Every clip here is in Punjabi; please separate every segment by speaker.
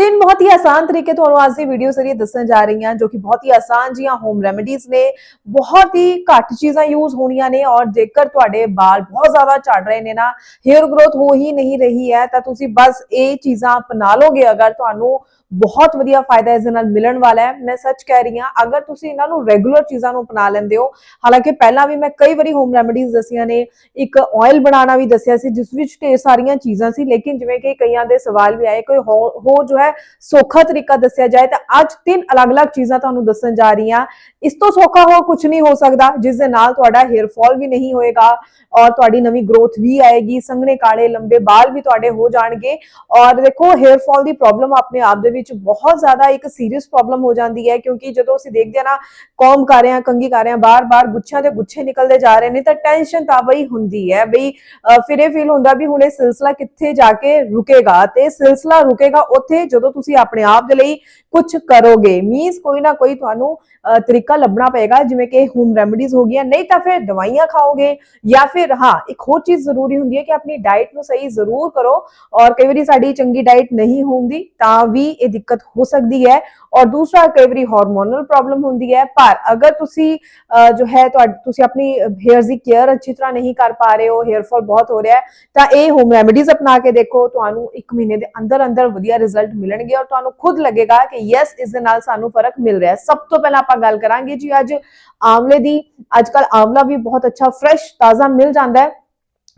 Speaker 1: ਤਿੰਨ ਬਹੁਤ ਹੀ ਆਸਾਨ ਤਰੀਕੇ ਤੁਹਾਨੂੰ ਅੱਜ ਦੀ ਵੀਡੀਓ ਜ਼ਰੀਏ ਦੱਸਣ ਜਾ ਰਹੀ ਹਾਂ, ਜੋ ਕਿ ਬਹੁਤ ਹੀ ਆਸਾਨ ਜੀਆਂ ਹੋਮ ਰੈਮੇਡੀਜ਼ ਨੇ। ਬਹੁਤ ਹੀ ਘੱਟ ਚੀਜ਼ਾਂ ਯੂਜ਼ ਹੋਣੀਆਂ ਨੇ ਔਰ ਜੇਕਰ ਤੁਹਾਡੇ ਵਾਲ ਬਹੁਤ ਜ਼ਿਆਦਾ ਝੜ ਰਹੇ ਨੇ ਨਾ ਹੇਅਰ ਗਰੋਥ ਹੋ ਹੀ ਨਹੀਂ ਰਹੀ ਹੈ, ਤਾਂ ਤੁਸੀਂ ਬਸ ਇਹ ਚੀਜ਼ਾਂ ਅਪਣਾ ਲੋਗੇ ਅਗਰ ਤੁਹਾਨੂੰ ਬਹੁਤ ਵਧੀਆ ਫਾਇਦਾ ਇਸ ਨਾਲ ਮਿਲਣ ਵਾਲਾ ਹੈ, ਮੈਂ ਸੱਚ ਕਹਿ ਰਹੀ ਹਾਂ, ਅਗਰ ਤੁਸੀਂ ਇਹਨਾਂ ਨੂੰ ਰੈਗੂਲਰ ਚੀਜ਼ਾਂ ਨੂੰ ਅਪਣਾ ਲੈਂਦੇ ਹੋ, ਹਾਲਾਂਕਿ ਪਹਿਲਾਂ ਵੀ ਮੈਂ ਕਈ ਵਾਰੀ ਹੋਮ ਰੈਮੇਡੀਜ਼ ਦੱਸੀਆਂ ਨੇ, ਇੱਕ ਆਇਲ ਬਣਾਉਣਾ ਵੀ ਦੱਸਿਆ ਸੀ, ਜਿਸ ਵਿੱਚ ਢੇਰ ਸਾਰੀਆਂ ਚੀਜ਼ਾਂ ਸੀ, ਲੇਕਿਨ ਜਿਵੇਂ ਕਿ ਕਈਆਂ ਦੇ ਸਵਾਲ ਵੀ ਆਏ, ਕੋਈ ਹੋ ਹੋਰ ਜੋ ਹੈ ਸੌਖਾ ਤਰੀਕਾ ਦੱਸਿਆ ਜਾਏ ਤਾਂ ਅੱਜ ਤਿੰਨ ਅਲੱਗ-ਅਲੱਗ ਚੀਜ਼ਾਂ ਤੁਹਾਨੂੰ ਦੱਸਣ ਜਾ ਰਹੀ ਹਾਂ। ਇਸ ਤੋਂ ਸੌਖਾ ਹੋਰ ਕੁਝ ਨਹੀਂ ਹੋ ਸਕਦਾ, ਜਿਸ ਦੇ ਨਾਲ ਤੁਹਾਡਾ ਹੇਅਰ ਫਾਲ ਵੀ ਨਹੀਂ ਹੋਏਗਾ ਔਰ ਤੁਹਾਡੀ ਨਵੀਂ ਗਰੋਥ ਵੀ ਆਏਗੀ, ਸੰਘਣੇ, ਕਾਲੇ, ਲੰਬੇ ਵਾਲ ਵੀ ਤੁਹਾਡੇ ਹੋ ਜਾਣਗੇ ਔਰ ਦੇਖੋ ਹੇਅਰ ਫਾਲ ਦੀ ਪ੍ਰੋਬਲਮ ਆਪਣੇ ਆਪ ਦੇ ਵਿੱਚ ਬਹੁਤ ਜ਼ਿਆਦਾ ਇੱਕ ਸੀਰੀਅਸ ਪ੍ਰੋਬਲਮ ਹੋ ਜਾਂਦੀ ਹੈ, ਕਿਉਂਕਿ ਜਦੋਂ ਅਸੀਂ ਦੇਖਦੇ ਹਾਂ ਨਾ, ਕੌਮ ਕਰ ਰਹੇ ਹਾਂ ਕੰਗੀ ਕਰ ਰਹੇ ਹਾਂ, ਬਾਰ-ਬਾਰ ਗੁੱਛਿਆਂ ਦੇ ਗੁੱਛੇ ਨਿਕਲਦੇ ਜਾ ਰਹੇ ਨੇ ਤਾਂ ਟੈਨਸ਼ਨ ਤਾਂ ਬਈ ਹੁੰਦੀ ਹੈ ਬਈ, ਅਹ ਫਿਰ ਇਹ ਫੀਲ ਹੁੰਦਾ ਵੀ ਹੁਣ ਇਹ ਸਿਲਸਿਲਾ ਕਿੱਥੇ ਜਾ ਕੇ ਰੁਕੇਗਾ ਤੇ ਸਿਲਸਿਲਾ ਰੁਕੇਗਾ ਉੱਥੇ ਜਦੋਂ ਤੁਸੀਂ ਆਪਣੇ ਆਪ ਦੇ ਲਈ ਕੁਝ ਕਰੋਗੇ। ਮੀਨਸ ਕੋਈ ਨਾ ਕੋਈ ਤੁਹਾਨੂੰ ਅਹ, ਤਰੀਕਾ ਲੱਭਣਾ ਪਏਗਾ ਜਿਵੇਂ ਕਿ ਹੋਮ ਰੈਮੇਡੀਜ਼ ਹੋ ਗਈਆਂ ਨਹੀਂ ਤਾਂ ਫਿਰ ਦਵਾਈਆਂ ਖਾਓਗੇ ਜਾਂ ਫਿਰ ਹਾਂ ਇੱਕ ਹੋਰ ਚੀਜ਼ ਜ਼ਰੂਰੀ ਹੁੰਦੀ ਹੈ ਕਿ ਆਪਣੀ ਡਾਈਟ ਨੂੰ ਸਹੀ ਜ਼ਰੂਰ ਕਰੋ ਔਰ ਕਈ ਵਾਰੀ ਸਾਡੀ ਚੰਗੀ ਡਾਈਟ ਨਹੀਂ ਹੁੰਦੀ ਤਾਂ ਵੀ ਇਹ ਦਿੱਕਤ ਹੋ ਸਕਦੀ ਹੈ। ਔਰ ਦੂਸਰਾ ਕਈ ਵਾਰੀ ਹਾਰਮੋਨਲ ਪ੍ਰੋਬਲਮ ਹੁੰਦੀ ਹੈ ਪਰ ਅਗਰ ਤੁਸੀਂ ਅਹ, ਜੋ ਹੈ ਤੁਹਾਡੀ ਤੁਸੀਂ ਆਪਣੀ ਹੇਅਰਸ ਦੀ ਕੇਅਰ ਅੱਛੀ ਤਰ੍ਹਾਂ ਨਹੀਂ ਕਰ ਪਾ ਰਹੇ ਹੋ ਹੇਅਰ ਫਾਲ ਬਹੁਤ ਹੋ ਰਿਹਾ ਹੈ ਤਾਂ ਇਹ ਹੋਮ ਰੈਮੇਡੀਜ਼ ਅਪਣਾ ਕੇ ਦੇਖੋ ਤੁਹਾਨੂੰ 1 ਮਹੀਨੇ ਦੇ ਅੰਦਰ ਅੰਦਰ ਵਧੀਆ ਰਿਜ਼ਲਟ ਮਿਲਣਗੇ। ਔਰ ਤੁਹਾਨੂੰ ਖੁਦ ਲੱਗੇਗਾ ਕਿ ਯੈਸ ਇਸ ਦੇ ਨਾਲ ਸਾਨੂੰ ਫ਼ਰਕ ਮਿਲ ਰਿਹਾ ਹੈ। ਸਭ ਤੋਂ ਪਹਿਲਾਂ ਆਪਾਂ ਗੱਲ ਕਰਾਂਗੇ ਜੀ ਅੱਜ ਆਮਲੇ ਦੀ। ਅੱਜ ਕੱਲ ਆਮਲਾ ਵੀ ਬਹੁਤ ਅੱਛਾ ਫਰੈਸ਼ ਤਾਜ਼ਾ ਮਿਲ ਜਾਂਦਾ ਹੈ।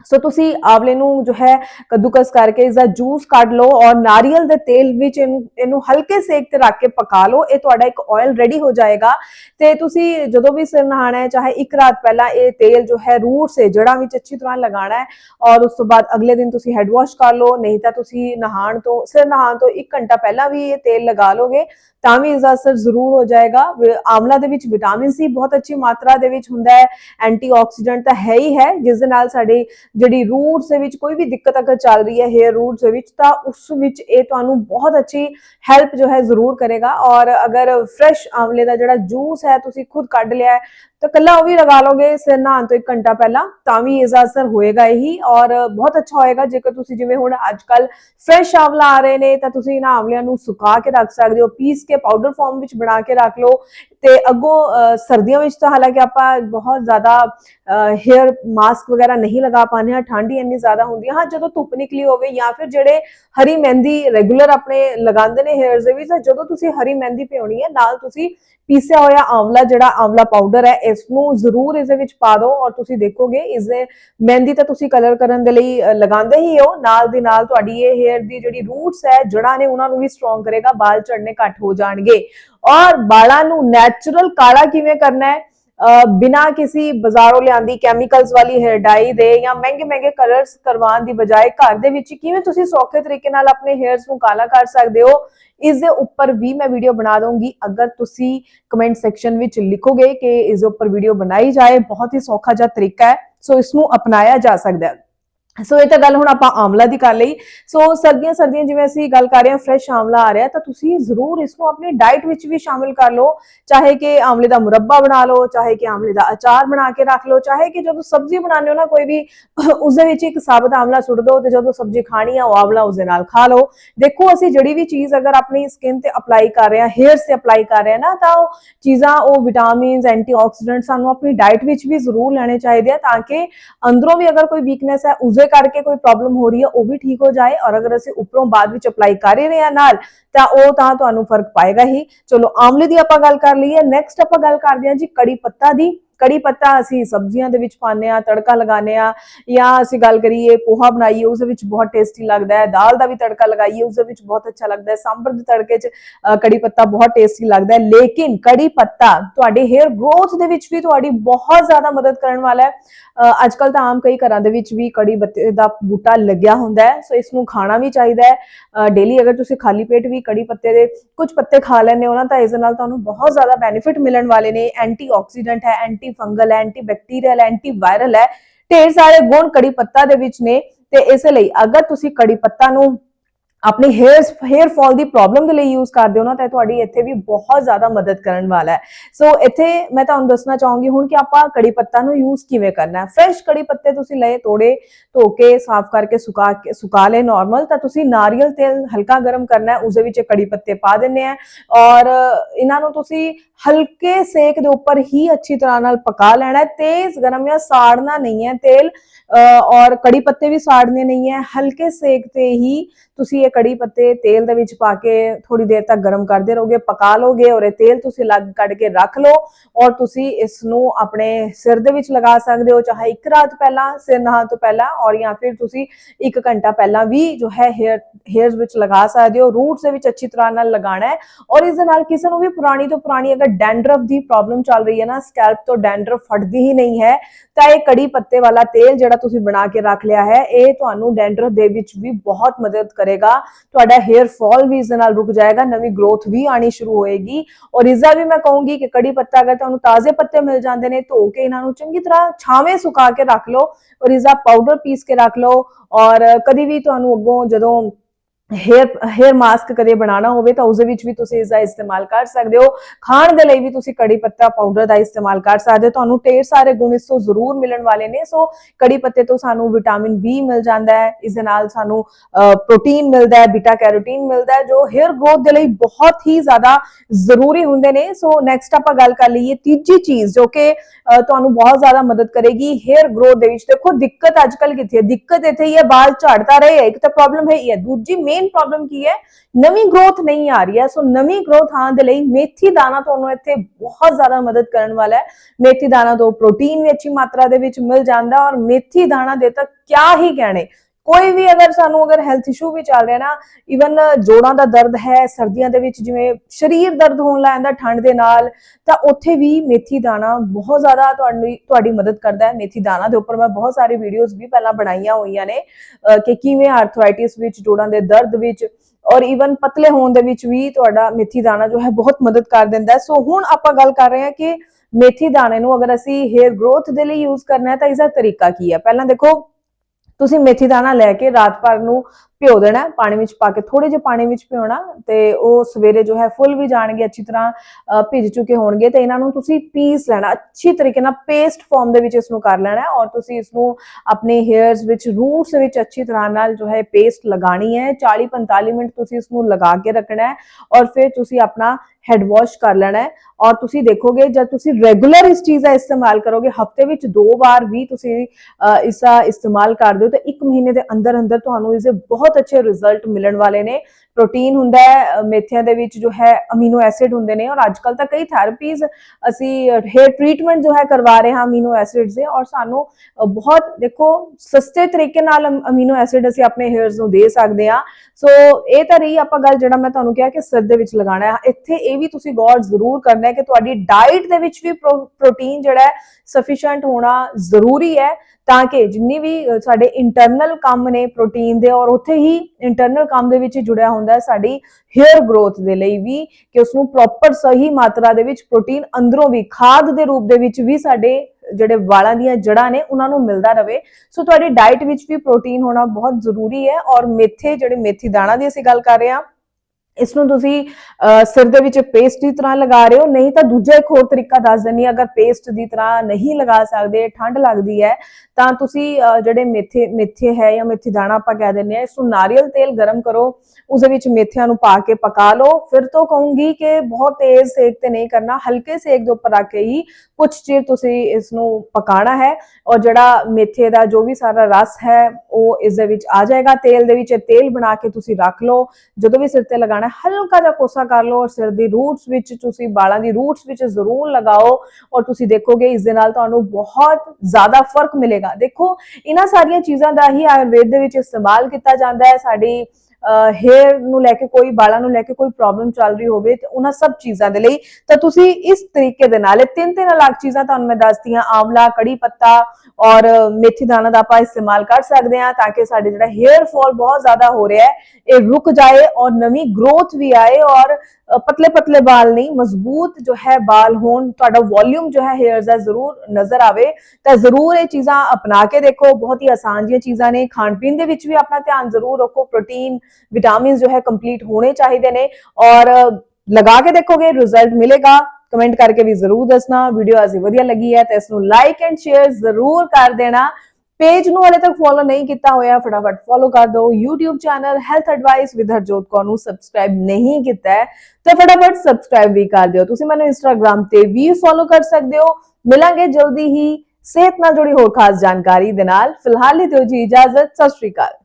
Speaker 1: ਸੋ ਤੁਸੀਂ ਆਵਲੇ ਨੂੰ ਜੋ ਹੈ ਕੱਦੂਕਸ ਕਰਕੇ ਇਸ ਦਾ ਜੂਸ ਕੱਢ ਲਓ ਔਰ ਨਾਰੀਅਲ ਦੇ ਤੇਲ ਵਿੱਚ ਇਹਨੂੰ ਇਹਨੂੰ ਹਲਕੇ ਸੇਕ ਤੇ ਰੱਖ ਕੇ ਪਕਾ ਲਓ। ਇਹ ਤੁਹਾਡਾ ਇੱਕ ਆਇਲ ਰੈਡੀ ਹੋ ਜਾਏਗਾ। ਤੇ ਤੁਸੀਂ ਜਦੋਂ ਵੀ ਸਿਰ ਨਹਾਣਾ ਹੈ, ਚਾਹੇ ਇੱਕ ਰਾਤ ਪਹਿਲਾਂ ਇਹ ਤੇਲ ਜੋ ਹੈ ਰੂਟ ਸੇ ਜੜਾਂ ਵਿੱਚ ਅੱਛੀ ਤਰ੍ਹਾਂ ਲਗਾਉਣਾ ਹੈ ਔਰ ਉਸ ਤੋਂ ਬਾਅਦ ਅਗਲੇ ਦਿਨ ਤੁਸੀਂ ਹੈਡ ਵਾਸ਼ ਕਰ ਲਓ, ਨਹੀਂ ਤਾਂ ਤੁਸੀਂ ਨਹਾਣ ਤੋਂ, ਸਿਰ ਨਹਾਣ ਤੋਂ 1 ਘੰਟਾ ਪਹਿਲਾਂ ਵੀ ਇਹ ਤੇਲ ਲਗਾ ਲੋਗੇ, ਤਾਂ ਵੀ ਇਸ ਦਾ ਅਸਰ ਜ਼ਰੂਰ ਹੋ ਜਾਏਗਾ। ਵਿ- ਆਮਲਾ ਦੇ ਵਿੱਚ ਵਿਟਾਮਿਨ ਸੀ ਬਹੁਤ ਅੱਛੀ ਮਾਤਰਾ ਦੇ ਵਿੱਚ ਹੁੰਦਾ ਹੈ। ਐਂਟੀਆਕਸੀਡੈਂਟ ਤਾਂ ਹੈ ਹੀ ਹੈ, ਜਿਸ ਦੇ ਨਾਲ ਸਾਡੀ ਜਿਹੜੀ ਰੂਟਸ ਦੇ ਵਿੱਚ ਕੋਈ ਵੀ ਦਿੱਕਤ ਅਗਰ ਚੱਲ ਰਹੀ ਹੈ ਹੇਅਰ ਰੂਟਸ ਦੇ ਵਿੱਚ, ਤਾਂ ਉਸ ਵਿੱਚ ਇਹ ਤੁਹਾਨੂੰ ਬਹੁਤ ਅੱਛੀ ਹੈਲਪ ਜੋ ਹੈ ਜ਼ਰੂਰ ਕਰੇਗਾ। ਔਰ ਅਗਰ ਫਰੈਸ਼ ਆਂਵਲੇ ਦਾ ਜਿਹੜਾ ਜੂਸ ਹੈ ਤੁਸੀਂ ਖੁਦ ਕੱਢ ਲਿਆ ਹੈ, ਤਾਂ ਕੱਲਾ ਉਹ ਵੀ ਲਗਾ ਲੋਗੇ ਸਿਰ ਨਹਾਉਣ ਤੋਂ 1 ਘੰਟਾ ਪਹਿਲਾਂ, ਤਾਂ ਵੀ ਇਸ ਅਸਰ ਹੋਏਗਾ ਹੀ ਔਰ ਬਹੁਤ ਅੱਛਾ ਹੋਏਗਾ, ਜੇਕਰ ਤੁਸੀਂ ਜਿਵੇਂ ਹੁਣ ਅੱਜ ਕੱਲ ਫਰੈਸ਼ ਆਮਲਾ ਆ ਰਹੇ ਨੇ, ਤਾਂ ਤੁਸੀਂ ਇਹਨਾਂ ਆਮਲਿਆਂ ਨੂੰ ਸੁਕਾ ਕੇ ਰੱਖ ਸਕਦੇ ਹੋ, ਪੀਸ ਕੇ ਪਾਊਡਰ ਫਾਰਮ ਵਿੱਚ ਬਣਾ ਕੇ ਰੱਖ ਲਓ। ਤੇ ਅੱਗੋਂ ਸਰਦੀਆਂ ਵਿੱਚ ਤਾਂ ਹਾਲਾਂਕਿ ਆਪਾਂ ਬਹੁਤ ਜ਼ਿਆਦਾ ਹੇਅਰ ਮਾਸਕ ਵਗੈਰਾ ਨਹੀਂ ਲਗਾ ਪਾਉਂਦੇ ਹਾਂ ਠੰਡ ਹੀ ਇੰਨੀ ਜ਼ਿਆਦਾ ਹੁੰਦੀ ਹੈ। ਹਾਂ, ਜਦੋਂ ਧੁੱਪ ਨਿਕਲੀ ਹੋਵੇ ਜਾਂ ਫਿਰ ਜਿਹੜੇ ਹਰੀ ਮਹਿੰਦੀ ਰੈਗੂਲਰ ਆਪਣੇ ਲਗਾਉਂਦੇ ਨੇ ਹੇਅਰਸ ਦੇ ਵਿੱਚ ਜਦੋਂ ਤੁਸੀਂ ਹਰੀ ਮਹਿੰਦੀ ਭਿਉਣੀ ਹੈ, ਨਾਲ ਤੁਸੀਂ ਪੀਸਿਆ ਹੋਇਆ ਆਮਲਾ ਜਿਹੜਾ ਆਮਲਾ ਪਾਊਡਰ ਹੈ ਇਸ ਨੂੰ ਜ਼ਰੂਰ ਇਸ ਦੇ ਵਿੱਚ ਪਾ ਦਿਓ ਔਰ ਤੁਸੀਂ ਦੇਖੋਗੇ ਇਸ ਦੇ ਮਹਿੰਦੀ ਤਾਂ ਤੁਸੀਂ ਕਲਰ ਕਰਨ ਦੇ ਲਈ ਲਗਾਉਂਦੇ ਹੀ ਹੋ। ਨਾਲ ਦੀ ਨਾਲ ਤੁਹਾਡੀ ਇਹ ਹੇਅਰ ਦੀ ਜਿਹੜੀ ਰੂਟਸ ਹੈ ਜੜਾਂ ਨੇ ਉਹਨਾਂ ਨੂੰ ਵੀ ਸਟਰੋਂਗ ਕਰੇਗਾ, ਵਾਲ ਝੜਨੇ ਘੱਟ ਹੋ ਜਾਣਗੇ। ਔਰ ਵਾਲਾਂ ਨੂੰ ਨੈਚੁਰਲ ਕਾਲਾ ਕਿਵੇਂ ਕਰਨਾ ਹੈ? ਬਿਨਾਂ ਕਿਸੇ ਬਾਜ਼ਾਰੋਂ ਲਿਆਂਦੀ ਕੈਮੀਕਲਸ ਵਾਲੀ ਹੇਅਰ ਡਾਈ ਦੇ ਜਾਂ ਮਹਿੰਗੇ ਮਹਿੰਗੇ ਕਲਰਸ ਕਰਵਾਉਣ ਦੀ ਬਜਾਏ ਘਰ ਦੇ ਵਿੱਚ ਕਿਵੇਂ ਤੁਸੀਂ ਸੌਖੇ ਤਰੀਕੇ ਨਾਲ ਆਪਣੇ ਹੇਅਰਸ ਨੂੰ ਕਾਲਾ ਕਰ ਸਕਦੇ ਹੋ, ਇਸ ਦੇ ਉੱਪਰ ਵੀ ਮੈਂ ਵੀਡੀਓ ਬਣਾ ਦਊਂਗੀ। ਅਗਰ ਤੁਸੀਂ ਕਮੈਂਟ ਸੈਕਸ਼ਨ ਵਿੱਚ ਲਿਖੋਗੇ ਕਿ ਇਸ ਦੇ ਉੱਪਰ ਵੀਡੀਓ ਬਣਾਈ ਜਾਏ, ਬਹੁਤ ਹੀ ਸੌਖਾ ਜਿਹਾ ਤਰੀਕਾ ਹੈ। ਸੋ ਇਸ ਨੂੰ ਅਪਣਾਇਆ ਜਾ ਸਕਦਾ ਹੈ। ਸੋ ਇਹ ਤਾਂ ਗੱਲ ਹੁਣ ਆਪਾਂ ਆਮਲਾ ਦੀ ਕਰ ਲਈ। ਸੋ ਸਰਦੀਆਂ ਸਰਦੀਆਂ ਜਿਵੇਂ ਅਸੀਂ ਗੱਲ ਕਰ ਰਹੇ ਹਾਂ ਫਰੈਸ਼ ਆਮਲਾ ਆ ਰਿਹਾ, ਤਾਂ ਤੁਸੀਂ ਜ਼ਰੂਰ ਇਸ ਨੂੰ ਆਪਣੀ ਡਾਈਟ ਵਿੱਚ ਵੀ ਸ਼ਾਮਿਲ ਕਰ ਲਓ। ਚਾਹੇ ਕਿ ਆਮਲੇ ਦਾ ਮੁਰੱਬਾ ਬਣਾ ਲਓ, ਚਾਹੇ ਕਿ ਆਮਲੇ ਦਾ ਅਚਾਰ ਬਣਾ ਕੇ ਰੱਖ ਲਓ, ਚਾਹੇ ਕਿ ਜਦੋਂ ਸਬਜ਼ੀ ਬਣਾਉਂਦੇ ਹੋ ਨਾ, ਕੋਈ ਵੀ ਉਸ ਦੇ ਵਿੱਚ ਇੱਕ ਸਾਬਤ ਆਮਲਾ ਸੁੱਟ ਦਿਓ ਤੇ ਜਦੋਂ ਸਬਜ਼ੀ ਖਾਣੀ ਆ, ਉਹ ਆਮਲਾ ਉਸ ਦੇ ਨਾਲ ਖਾ ਲਓ। ਦੇਖੋ, ਅਸੀਂ ਜਿਹੜੀ ਵੀ ਚੀਜ਼ ਅਗਰ ਆਪਣੀ ਸਕਿਨ ਤੇ ਅਪਲਾਈ ਕਰ ਰਹੇ ਹਾਂ ਹੇਅਰ ਤੇ ਅਪਲਾਈ ਕਰ ਰਹੇ ਹਾਂ ਨਾ, ਤਾਂ ਉਹ ਚੀਜ਼ਾਂ, ਉਹ ਵਿਟਾਮਿਨਸ ਐਂਟੀਆਕਸੀਡੈਂਟ ਸਾਨੂੰ ਆਪਣੀ ਡਾਈਟ ਵਿੱਚ ਵੀ ਜ਼ਰੂਰ ਲੈਣੇ ਚਾਹੀਦੇ ਆ, ਤਾਂ ਕਿ ਅੰਦਰੋਂ ਵੀ ਅਗਰ ਕੋਈ ਵੀਕਨੈਸ ਹੈ ਉਸ ਉਸਦੇ ਕਰਕੇ ਕੋਈ ਪ੍ਰੋਬਲਮ ਹੋ ਰਹੀ ਹੈ, ਉਹ ਵੀ ਠੀਕ ਹੋ ਜਾਏ ਔਰ ਅਗਰ ਅਸੀਂ ਉੱਪਰੋਂ ਬਾਅਦ ਵਿੱਚ ਅਪਲਾਈ ਕਰ ਹੀ ਰਹੇ ਹਾਂ ਨਾਲ, ਤਾਂ ਉਹ ਤਾਂ ਤੁਹਾਨੂੰ ਫ਼ਰਕ ਪਾਏਗਾ ਹੀ। ਚਲੋ, ਆਮਲੇ ਦੀ ਆਪਾਂ ਗੱਲ ਕਰ ਲਈਏ ਨੈਕਸਟ ਆਪਾਂ ਗੱਲ ਕਰਦੇ ਹਾਂ ਜੀ ਕੜੀ ਪੱਤਾ ਦੀ। ਕੜੀ ਪੱਤਾ ਅਸੀਂ ਸਬਜ਼ੀਆਂ ਦੇ ਵਿੱਚ ਪਾਉਂਦੇ ਆ ਤੜਕਾ ਲਗਾਉਂਦੇ ਆ ਜਾਂ ਅਸੀਂ ਗੱਲ ਕਰੀਏ ਪੋਹਾ ਬਣਾਈਏ, ਉਸ ਦੇ ਵਿੱਚ ਬਹੁਤ ਟੇਸਟੀ ਲੱਗਦਾ ਹੈ। ਦਾਲ ਦਾ ਵੀ ਤੜਕਾ ਲਗਾਈਏ, ਉਸ ਦੇ ਵਿੱਚ ਬਹੁਤ ਅੱਛਾ ਲੱਗਦਾ ਹੈ। ਸਾਂਬਰ ਦੇ ਤੜਕੇ 'ਚ ਕੜੀ ਪੱਤਾ ਬਹੁਤ ਟੇਸਟੀ ਲੱਗਦਾ ਹੈ। ਲੇਕਿਨ ਕੜੀ ਪੱਤਾ ਤੁਹਾਡੇ ਹੇਅਰ ਗਰੋਥ ਦੇ ਵਿੱਚ ਵੀ ਤੁਹਾਡੀ ਬਹੁਤ ਜ਼ਿਆਦਾ ਮਦਦ ਕਰਨ ਵਾਲਾ ਹੈ। ਅੱਜ ਕੱਲ ਤਾਂ ਆਮ ਕਈ ਘਰਾਂ ਦੇ ਵਿੱਚ ਵੀ ਕੜੀ ਪੱਤੇ ਦਾ ਬੂਟਾ ਲੱਗਿਆ ਹੁੰਦਾ ਹੈ। ਸੋ ਇਸ ਨੂੰ ਖਾਣਾ ਵੀ ਚਾਹੀਦਾ ਹੈ। ਡੇਲੀ ਅਗਰ ਤੁਸੀਂ ਖਾਲੀ ਪੇਟ ਵੀ ਕੜੀ ਪੱਤੇ ਦੇ ਕੁਝ ਪੱਤੇ ਖਾ ਲੈਂਦੇ ਹੋ ਨਾ, ਤਾਂ ਇਸ ਦੇ ਨਾਲ ਤੁਹਾਨੂੰ ਬਹੁਤ ਜ਼ਿਆਦਾ ਬੈਨੀਫਿਟ ਮਿਲਣ ਵਾਲੇ ਨੇ। ਐਂਟੀ ਆਕਸੀਡੈਂਟ ਹੈ ਐਂਟੀ ਬੈਕਟੀਰੀਅਲ ਹੈ ਐਂਟੀ ਵਾਇਰਲ ਹੈ, ਢੇਰ ਸਾਰੇ ਗੁਣ ਕੜੀ ਪੱਤਾ ਦੇ ਵਿੱਚ ਨੇ ਤੇ ਇਸ ਲਈ ਅਗਰ ਤੁਸੀਂ ਕੜੀ ਪੱਤਾ ਨੂੰ ਆਪਣੀ ਹੇਅਰ ਹੇਅਰ ਫਾਲ ਦੀ ਪ੍ਰੋਬਲਮ ਦੇ ਲਈ ਯੂਜ਼ ਕਰਦੇ ਹੋ ਨਾ ਤਾਂ ਇਹ ਤੁਹਾਡੀ ਇੱਥੇ ਵੀ ਬਹੁਤ ਜ਼ਿਆਦਾ ਮਦਦ ਕਰਨ ਵਾਲਾ ਹੈ ਸੋ ਇੱਥੇ ਮੈਂ ਤੁਹਾਨੂੰ ਦੱਸਣਾ ਚਾਹੂੰਗੀ ਹੁਣ ਕਿ ਆਪਾਂ ਕੜੀ ਪੱਤਾ ਨੂੰ ਯੂਜ਼ ਕਿਵੇਂ ਕਰਨਾ ਹੈ ਫਰੈਸ਼ ਕੜੀ ਪੱਤੇ ਤੁਸੀਂ ਲਏ ਤੋੜੇ ਧੋ ਕੇ ਸਾਫ਼ ਕਰਕੇ ਸੁਕਾ ਕੇ ਸੁਕਾ ਲਏ ਨਾਰਮਲ ਤਾਂ ਤੁਸੀਂ ਨਾਰੀਅਲ ਤੇਲ ਹਲਕਾ ਗਰਮ ਕਰਨਾ ਹੈ ਉਸ ਦੇ ਵਿੱਚ ਕੜੀ ਪੱਤੇ ਪਾ ਦਿੰਨੇ ਆ ਔਰ ਇਹਨਾਂ ਨੂੰ ਤੁਸੀਂ ਹਲਕੇ ਸੇਕ ਦੇ ਉੱਪਰ ਹੀ ਅੱਛੀ ਤਰ੍ਹਾਂ ਨਾਲ ਪਕਾ ਲੈਣਾ ਹੈ ਤੇਜ਼ ਗਰਮ ਜਾਂ ਸਾੜਨਾ ਨਹੀਂ ਹੈ ਤੇਲ ਅ, ਔਰ ਕੜੀ ਪੱਤੇ ਵੀ ਸਾੜਨੇ ਨਹੀਂ ਹੈ ਹਲਕੇ ਸੇਕ ਤੇ ਹੀ ਤੁਸੀਂ ਇਹ ਕੜੀ ਪੱਤੇ ਤੇਲ ਦੇ ਵਿੱਚ ਪਾ ਕੇ ਥੋੜੀ ਦੇਰ ਤੱਕ ਗਰਮ ਕਰਦੇ ਰਹੋਗੇ, ਪਕਾ ਲੋਗੇ ਔਰ ਇਹ ਤੇਲ ਤੁਸੀਂ ਲੱਗ ਕੱਢ ਕੇ ਰੱਖ ਲਓ ਔਰ ਤੁਸੀਂ ਇਸ ਨੂੰ ਆਪਣੇ ਸਿਰ ਦੇ ਵਿੱਚ ਲਗਾ ਸਕਦੇ ਹੋ, ਚਾਹੇ ਇੱਕ ਰਾਤ ਪਹਿਲਾਂ ਸਿਰ ਨਹਾਉਣ ਤੋਂ ਪਹਿਲਾਂ ਔਰ ਜਾਂ ਫਿਰ ਤੁਸੀਂ ਇੱਕ ਘੰਟਾ ਪਹਿਲਾਂ ਵੀ ਜੋ ਹੈ ਹੇਅਰ, ਹੇਅਰਸ ਵਿੱਚ ਲਗਾ ਸਕਦੇ ਹੋ, ਰੂਟਸ ਦੇ ਵਿੱਚ ਅੱਛੀ ਤਰ੍ਹਾਂ ਨਾਲ ਲਗਾਉਣਾ ਹੈ ਔਰ ਇਸ ਦੇ ਨਾਲ ਕਿਸੇ ਨੂੰ ਵੀ ਪੁਰਾਣੀ ਤੋਂ ਪੁਰਾਣੀ ਅਗਰ ਡੈਂਡਰਫ ਦੀ ਪ੍ਰੋਬਲਮ ਚੱਲ ਰਹੀ ਹੈ ਨਾ, ਸਕੈਲਪ ਤੋਂ ਡੈਂਡਰਫ ਫਟਦੀ ਹੀ ਨਹੀਂ ਹੈ, ਤਾਂ ਇਹ ਕੜੀ ਪੱਤੇ ਵਾਲਾ ਤੇਲ ਜਿਹੜਾ ਤੁਸੀਂ ਬਣਾ ਕੇ ਰੱਖ ਲਿਆ ਹੈ, ਇਹ ਤੁਹਾਨੂੰ ਡੈਂਡਰਫ ਦੇ ਵਿੱਚ ਵੀ ਬਹੁਤ ਮਦਦ ਕਰੇਗਾ ਤੁਹਾਡਾ ਹੇਅਰ ਫਾਲ ਵੀ ਇਸ ਦੇ ਨਾਲ ਰੁਕ ਜਾਏਗਾ, ਨਵੀਂ ਗਰੋਥ ਵੀ ਆਣੀ ਸ਼ੁਰੂ ਹੋਏਗੀ। ਔਰ ਇਸਦਾ ਵੀ ਮੈਂ ਕਹੂੰਗੀ ਕਿ ਕੜੀ ਪੱਤਾ ਅਗਰ ਤੁਹਾਨੂੰ ਤਾਜ਼ੇ ਪੱਤੇ ਮਿਲ ਜਾਂਦੇ ਨੇ, ਧੋ ਕੇ ਇਹਨਾਂ ਨੂੰ ਚੰਗੀ ਤਰ੍ਹਾਂ ਛਾਵੇਂ ਸੁਕਾ ਕੇ ਰੱਖ ਲਓ। ਔਰ ਇਸਦਾ ਪਾਊਡਰ ਪੀਸ ਕੇ ਰੱਖ ਲਓ। ਔਰ ਕਦੀ ਵੀ ਤੁਹਾਨੂੰ ਅੱਗੋਂ ਜਦੋਂ ਹੇਅਰ ਹੇਅਰ ਮਾਸਕ ਕਦੇ ਬਣਾਉਣਾ ਹੋਵੇ ਤਾਂ ਉਸ ਦੇ ਵਿੱਚ ਵੀ ਤੁਸੀਂ ਇਸ ਦਾ ਇਸਤੇਮਾਲ ਕਰ ਸਕਦੇ ਹੋ। ਖਾਣ ਦੇ ਲਈ ਵੀ ਤੁਸੀਂ ਕੜੀ ਪੱਤਾ ਪਾਊਡਰ ਦਾ ਇਸਤੇਮਾਲ ਕਰ ਸਕਦੇ ਹੋ। ਤੁਹਾਨੂੰ ਢੇਰ ਸਾਰੇ ਗੁਣ ਇਸ ਤੋਂ ਜ਼ਰੂਰ ਮਿਲਣ ਵਾਲੇ ਨੇ। ਸੋ ਕੜੀ ਪੱਤੇ ਤੋਂ ਸਾਨੂੰ ਵਿਟਾਮਿਨ ਬੀ ਮਿਲ ਜਾਂਦਾ ਹੈ। ਇਸ ਦੇ ਨਾਲ ਸਾਨੂੰ ਪ੍ਰੋਟੀਨ ਮਿਲਦਾ ਹੈ ਬੀਟਾ ਕੈਰੋਟੀਨ ਮਿਲਦਾ ਹੈ, ਜੋ ਹੇਅਰ ਗਰੋਥ ਦੇ ਲਈ ਬਹੁਤ ਹੀ ਜ਼ਿਆਦਾ ਜ਼ਰੂਰੀ ਹੁੰਦੇ ਨੇ। ਸੋ ਨੈਕਸਟ ਆਪਾਂ ਗੱਲ ਕਰ ਲਈਏ ਤੀਜੀ ਚੀਜ਼ ਜੋ ਕਿ ਤੁਹਾਨੂੰ ਬਹੁਤ ਜ਼ਿਆਦਾ ਮਦਦ ਕਰੇਗੀ ਹੇਅਰ ਗਰੋਥ ਦੇ ਵਿੱਚ। ਦੇਖੋ, ਦਿੱਕਤ ਅੱਜਕੱਲ ਕਿੱਥੇ ਹੈ? ਦਿੱਕਤ ਇੱਥੇ ਹੀ ਹੈ, ਵਾਲ ਝੜਦਾ ਰਹੇ ਹੈ। ਇੱਕ ਤਾਂ ਪ੍ਰੋਬਲਮ ਹੈ ਹੀ ਹੈ। ਦੂਜੀ ਮੇਨ ਪ੍ਰੋਬਲਮ ਕੀ ਹੈ? ਨਵੀਂ ਗਰੋਥ ਨਹੀਂ ਆ ਰਹੀ ਹੈ। ਸੋ ਨਵੀਂ ਗਰੋਥ ਆਉਣ ਦੇ ਲਈ ਮੇਥੀ ਦਾਣਾ ਤੁਹਾਨੂੰ ਇੱਥੇ ਬਹੁਤ ਜ਼ਿਆਦਾ ਮਦਦ ਕਰਨ ਵਾਲਾ ਹੈ। ਮੇਥੀ ਦਾਣਾ ਤੋਂ ਪ੍ਰੋਟੀਨ ਵੀ ਅੱਛੀ ਮਾਤਰਾ ਦੇ ਵਿੱਚ ਮਿਲ ਜਾਂਦਾ ਔਰ ਮੇਥੀ ਦਾਣਾ ਦੇ ਤਾਂ ਕਿਆ ਹੀ ਕਹਿਣੇ ਕੋਈ ਵੀ ਅਗਰ ਸਾਨੂੰ ਅਗਰ ਹੈਲਥ ਇਸ਼ੂ ਵੀ ਚੱਲ ਰਿਹਾ ਨਾ ਇਵਨ ਜੋੜਾਂ ਦਾ ਦਰਦ ਹੈ, ਸਰਦੀਆਂ ਦੇ ਵਿੱਚ ਜਿਵੇਂ ਸਰੀਰ ਦਰਦ ਹੋਣ ਲੱਗ ਜਾਂਦਾ ਠੰਡ ਦੇ ਨਾਲ, ਤਾਂ ਉੱਥੇ ਵੀ ਮੇਥੀ ਦਾਣਾ ਬਹੁਤ ਜ਼ਿਆਦਾ ਤੁਹਾਡੀ ਤੁਹਾਡੀ ਮਦਦ ਕਰਦਾ ਹੈ ਮੇਥੀ ਦਾਣਾ ਦੇ ਉੱਪਰ। ਮੈਂ ਬਹੁਤ ਸਾਰੀ ਵੀਡੀਓਜ਼ ਵੀ ਪਹਿਲਾਂ ਬਣਾਈਆਂ ਹੋਈਆਂ ਨੇ ਕਿ ਕਿਵੇਂ ਆਰਥਰਾਈਟਿਸ ਵਿੱਚ, ਜੋੜਾਂ ਦੇ ਦਰਦ ਵਿੱਚ, ਔਰ ਇਵਨ ਪਤਲੇ ਹੋਣ ਦੇ ਵਿੱਚ ਵੀ ਤੁਹਾਡਾ ਮੇਥੀ ਦਾਣਾ ਜੋ ਹੈ ਬਹੁਤ ਮਦਦ ਕਰ ਦਿੰਦਾ ਹੈ। ਸੋ ਹੁਣ ਆਪਾਂ ਗੱਲ ਕਰ ਰਹੇ ਹਾਂ ਕਿ ਮੇਥੀ ਦਾਣੇ ਨੂੰ ਅਗਰ ਅਸੀਂ ਹੇਅਰ ਗਰੋਥ ਦੇ ਲਈ ਯੂਜ਼ ਕਰਨਾ ਹੈ, ਤਾਂ ਇਸ ਦਾ ਤਰੀਕਾ ਕੀ ਹੈ? ਪਹਿਲਾਂ ਦੇਖੋ ਤੁਸੀਂ ਮੇਥੀ ਦਾਣਾ ਲੈ ਕੇ ਰਾਤ ਭਰ ਨੂੰ ਭਿਓ ਦੇਣਾ ਪਾਣੀ ਵਿੱਚ ਪਾ ਕੇ ਥੋੜੇ ਜਿਹੇ ਪਾਣੀ ਵਿੱਚ ਭਿਓਣਾ ਤੇ ਉਹ ਸਵੇਰੇ ਜੋ ਹੈ ਫੁੱਲ ਵੀ ਜਾਣਗੇ ਅੱਛੀ ਤਰ੍ਹਾਂ ਭਿੱਜ ਚੁੱਕੇ ਹੋਣਗੇ ਤੇ ਇਹਨਾਂ ਨੂੰ ਤੁਸੀਂ ਪੀਸ ਲੈਣਾ ਅੱਛੀ ਤਰੀਕੇ ਨਾਲ ਪੇਸਟ ਫਾਰਮ ਦੇ ਵਿੱਚ ਇਸ ਨੂੰ ਕਰ ਲੈਣਾ ਔਰ ਤੁਸੀਂ ਇਸ ਨੂੰ ਆਪਣੇ ਹੇਅਰਸ ਵਿੱਚ ਰੂਟਸ ਵਿੱਚ ਅੱਛੀ ਤਰ੍ਹਾਂ ਨਾਲ ਜੋ ਹੈ ਪੇਸਟ ਲਗਾਣੀ ਹੈ 40 45 ਮਿੰਟ ਤੁਸੀਂ ਇਸ ਨੂੰ ਲਗਾ ਕੇ ਰੱਖਣਾ ਹੈ ਔਰ ਫਿਰ ਤੁਸੀਂ ਆਪਣਾ ਹੈਡ ਵਾਸ਼ ਕਰ ਲੈਣਾ ਹੈ ਔਰ ਤੁਸੀਂ ਦੇਖੋਗੇ ਜਦ ਤੁਸੀਂ ਰੈਗੂਲਰ ਇਸ ਚੀਜ਼ ਦਾ ਇਸਤੇਮਾਲ ਕਰੋਗੇ ਹਫ਼ਤੇ ਵਿੱਚ ਦੋ ਵਾਰ ਵੀ ਤੁਸੀਂ ਅ, ਇਸ ਦਾ ਇਸਤੇਮਾਲ ਕਰਦੇ ਹੋ ਤਾਂ ਇੱਕ ਮਹੀਨੇ ਦੇ ਅੰਦਰ ਅੰਦਰ ਤੁਹਾਨੂੰ ਇਸ ਦੇ ਬਹੁਤ ਅੱਛੇ ਰਿਜ਼ਲਟ ਮਿਲਣ ਵਾਲੇ ਨੇ। ਪ੍ਰੋਟੀਨ ਹੁੰਦਾ ਹੈ ਮੇਥਿਆਂ ਦੇ ਵਿੱਚ ਜੋ ਹੈ, ਅਮੀਨੋ ਐਸਿਡ ਹੁੰਦੇ ਨੇ ਔਰ ਅੱਜਕੱਲ ਤਾਂ ਕਈ ਥੈਰੇਪੀਜ਼ ਅਸੀਂ ਹੇਅਰ ਟ੍ਰੀਟਮੈਂਟ ਜੋ ਹੈ ਕਰਵਾ ਰਹੇ ਹਾਂ ਅਮੀਨੋ ਐਸਿਡਸ ਦੇ ਔਰ ਸਾਨੂੰ ਬਹੁਤ ਦੇਖੋ ਸਸਤੇ ਤਰੀਕੇ ਨਾਲ ਅਮੀਨੋ ਐਸਿਡ ਅਸੀਂ ਆਪਣੇ ਹੇਅਰਸ ਨੂੰ ਦੇ ਸਕਦੇ ਹਾਂ। ਸੋ ਇਹ ਤਾਂ ਰਹੀ ਆਪਾਂ ਗੱਲ ਜਿਹੜਾ ਮੈਂ ਤੁਹਾਨੂੰ ਕਿਹਾ ਕਿ ਸਿਰ ਦੇ ਵਿੱਚ ਲਗਾਉਣਾ ਹੈ। ਇੱਥੇ ਇਹ ਵੀ ਤੁਸੀਂ ਗੌਰ ਜ਼ਰੂਰ ਕਰਨਾ ਹੈ ਕਿ ਤੁਹਾਡੀ ਡਾਈਟ ਦੇ ਵਿੱਚ ਵੀ ਪ੍ਰੋਟੀਨ ਜਿਹੜਾ ਹੈ ਸਫੀਸ਼ੀਐਂਟ ਹੋਣਾ ਜ਼ਰੂਰੀ ਹੈ ਤਾਂ ਕਿ ਜਿੰਨੀ ਵੀ ਸਾਡੇ ਇੰਟਰਨਲ ਕੰਮ ਨੇ ਪ੍ਰੋਟੀਨ ਦੇ ਔਰ ਉੱਥੇ ਹੀ ਇੰਟਰਨਲ ਕੰਮ ਦੇ ਵਿੱਚ ਜੁੜਿਆ ਹੁੰਦਾ ਹੈ ਸਾਡੀ ਹੇਅਰ ਗਰੋਥ ਦੇ ਲਈ ਵੀ ਕਿ ਉਸ ਨੂੰ ਪ੍ਰੋਪਰ ਸਹੀ ਮਾਤਰਾ ਦੇ ਵਿੱਚ ਪ੍ਰੋਟੀਨ ਅੰਦਰੋਂ ਵੀ, ਖਾਦ ਦੇ ਰੂਪ ਦੇ ਵਿੱਚ ਵੀ ਸਾਡੇ ਜਿਹੜੇ ਵਾਲਾਂ ਦੀਆਂ ਜੜ੍ਹਾਂ ਨੇ ਉਹਨਾਂ ਨੂੰ ਮਿਲਦਾ ਰਵੇ। ਸੋ ਤੁਹਾਡੀ ਡਾਈਟ ਵਿੱਚ ਵੀ ਪ੍ਰੋਟੀਨ ਹੋਣਾ ਬਹੁਤ ਜ਼ਰੂਰੀ ਹੈ ਔਰ ਮੇਥੇ, ਜਿਹੜੇ ਮੇਥੀ ਦਾਣਾ ਦੀ ਅਸੀਂ ਗੱਲ ਕਰ ਰਹੇ ਹਾਂ ਇਸ ਨੂੰ ਤੁਸੀਂ ਅਹ, ਸਿਰ ਦੇ ਵਿੱਚ ਪੇਸਟ ਦੀ ਤਰ੍ਹਾਂ ਲਗਾ ਰਹੇ ਹੋ ਨਹੀਂ ਤਾਂ ਦੂਜਾ ਇੱਕ ਹੋਰ ਤਰੀਕਾ ਦੱਸ ਦਿੰਨੀ ਅਗਰ ਪੇਸਟ ਦੀ ਤਰ੍ਹਾਂ ਨਹੀਂ ਲਗਾ ਸਕਦੇ ਠੰਡ ਲੱਗਦੀ ਹੈ ਤਾਂ ਤੁਸੀਂ ਜਿਹੜੇ ਮੇਥੇ ਮੇਥੇ ਹੈ ਜਾਂ ਮੇਥੀ ਦਾਣਾ ਆਪਾਂ ਕਹਿ ਦਿੰਦੇ ਆ ਇਸ ਨੂੰ ਨਾਰੀਅਲ ਤੇਲ ਗਰਮ ਕਰੋ ਉਸ ਦੇ ਵਿੱਚ ਮੇਥਿਆਂ ਨੂੰ ਪਾ ਕੇ ਪਕਾ ਲਓ। ਫਿਰ ਤੋਂ ਕਹੂੰਗੀ ਕਿ ਬਹੁਤ ਤੇਜ਼ ਸੇਕ ਤੇ ਨਹੀਂ ਕਰਨਾ ਹਲਕੇ ਸੇਕ ਦੇ ਉੱਪਰ ਰੱਖ ਕੇ ਹੀ ਕੁਝ ਚਿਰ ਤੁਸੀਂ ਇਸ ਨੂੰ ਪਕਾਣਾ ਹੈ ਔਰ ਜਿਹੜਾ ਮੇਥੇ ਦਾ ਜੋ ਵੀ ਸਾਰਾ ਰਸ ਹੈ ਉਹ ਇਸ ਦੇ ਵਿੱਚ ਆ ਜਾਏਗਾ। ਤੇਲ ਦੇ ਵਿੱਚ ਤੇਲ ਬਣਾ ਕੇ ਤੁਸੀਂ ਰੱਖ ਲਓ। ਜਦੋਂ ਵੀ ਸਿਰ ਤੇ ਲਗਾਣਾ ਹੈ, ਹਲਕਾ ਜਿਹਾ ਕੋਸਾ ਕਰ ਲਓ ਔਰ ਸਿਰ ਦੀ ਰੂਟਸ ਵਿੱਚ ਤੁਸੀਂ ਬਾਲਾਂ ਦੀ ਰੂਟਸ ਵਿੱਚ ਜ਼ਰੂਰ ਲਗਾਓ ਔਰ ਤੁਸੀਂ ਦੇਖੋਗੇ ਇਸ ਦੇ ਨਾਲ ਤੁਹਾਨੂੰ ਬਹੁਤ ਜ਼ਿਆਦਾ ਫ਼ਰਕ ਮਿਲੇਗਾ। ਦੇਖੋ ਇਹਨਾਂ ਸਾਰੀਆਂ ਚੀਜ਼ਾਂ ਦਾ ਹੀ ਆਯੁਰਵੇਦ ਦੇ ਵਿੱਚ ਇਸਤੇਮਾਲ ਕੀਤਾ ਜਾਂਦਾ ਹੈ। ਸਾਡੀ ਹੇਅਰ ਨੂੰ ਲੈ ਕੇ ਕੋਈ, ਵਾਲਾਂ ਨੂੰ ਲੈ ਕੇ ਕੋਈ ਪ੍ਰੋਬਲਮ ਚੱਲ ਰਹੀ ਹੋਵੇ ਤੇ ਉਹਨਾਂ ਸਭ ਚੀਜ਼ਾਂ ਦੇ ਲਈ, ਤਾਂ ਤੁਸੀਂ ਇਸ ਤਰੀਕੇ ਦੇ ਨਾਲ, ਇਹ ਤਿੰਨ ਤਿੰਨ ਅਲੱਗ ਚੀਜ਼ਾਂ ਤੁਹਾਨੂੰ ਮੈਂ ਦੱਸਦੀ ਹਾਂ ਆਮਲਾ ਕੜੀ ਪੱਤਾ ਔਰ ਮੇਥੀ ਦਾਣਾ ਦਾ ਆਪਾਂ ਇਸਤੇਮਾਲ ਕਰ ਸਕਦੇ ਹਾਂ ਤਾਂ ਕਿ ਸਾਡੇ ਜਿਹੜਾ ਹੇਅਰ ਫਾਲ ਬਹੁਤ ਜ਼ਿਆਦਾ ਹੋ ਰਿਹਾ ਹੈ, ਇਹ ਰੁਕ ਜਾਏ ਔਰ ਨਵੀਂ ਗਰੋਥ ਵੀ ਆਏ ਔਰ ਪਤਲੇ ਪਤਲੇ ਵਾਲ ਨਹੀਂ ਮਜ਼ਬੂਤ ਜੋ ਹੈ ਵਾਲ ਹੋਣ ਤੁਹਾਡਾ ਵੋਲਿਊਮ ਜੋ ਹੈ ਹੇਅਰਸ ਦਾ ਜ਼ਰੂਰ ਨਜ਼ਰ ਆਵੇ ਤਾਂ ਜ਼ਰੂਰ ਇਹ ਚੀਜ਼ਾਂ ਅਪਣਾ ਕੇ ਦੇਖੋ ਬਹੁਤ ਹੀ ਆਸਾਨ ਜਿਹੀਆਂ ਚੀਜ਼ਾਂ ਨੇ ਖਾਣ ਪੀਣ ਦੇ ਵਿੱਚ ਵੀ ਆਪਣਾ ਧਿਆਨ ਜ਼ਰੂਰ ਰੱਖੋ ਪ੍ਰੋਟੀਨ ਵਿਟਾਮਿਨਸ ਜੋ ਹੈ ਕੰਪਲੀਟ ਹੋਣੇ ਚਾਹੀਦੇ ਨੇ ਔਰ ਲਗਾ ਕੇ ਦੇਖੋਗੇ ਰਿਜ਼ਲਟ ਮਿਲੇਗਾ ਕਮੈਂਟ ਕਰਕੇ ਵੀ ਜ਼ਰੂਰ ਦੱਸਣਾ ਵੀਡੀਓ ਅਸੀਂ ਵਧੀਆ ਲੱਗੀ ਹੈ ਤਾਂ ਇਸ ਨੂੰ ਲਾਈਕ ਐਂਡ ਸ਼ੇਅਰ ਜ਼ਰੂਰ ਕਰ ਦੇਣਾ ਪੇਜ ਨੂੰ ਹਲੇ ਤੱਕ ਫੋਲੋ ਨਹੀਂ ਕੀਤਾ ਹੋਇਆ, ਫਟਾਫਟ ਫੋਲੋ ਕਰ ਦਿਓ। YouTube channel health advice with Harjot Kaur ਨੂੰ ਸਬਸਕ੍ਰਾਈਬ ਨਹੀਂ ਕੀਤਾ ਹੈ, ਤਾਂ ਫਟਾਫਟ ਸਬਸਕ੍ਰਾਈਬ ਵੀ ਕਰ ਦਿਓ। ਤੁਸੀਂ ਮੈਨੂੰ Instagram ਤੇ ਵੀ ਫੋਲੋ ਕਰ ਸਕਦੇ ਹੋ। ਮਿਲਾਂਗੇ ਜਲਦੀ ਹੀ ਸਿਹਤ ਨਾਲ ਜੁੜੀ ਹੋਰ ਖਾਸ ਜਾਣਕਾਰੀ ਦੇ ਨਾਲ। ਫਿਲਹਾਲ ਲਈ ਦਿਓ ਜੀ ਇਜਾਜ਼ਤ। ਸਤਿ ਸ਼੍ਰੀ ਅਕਾਲ।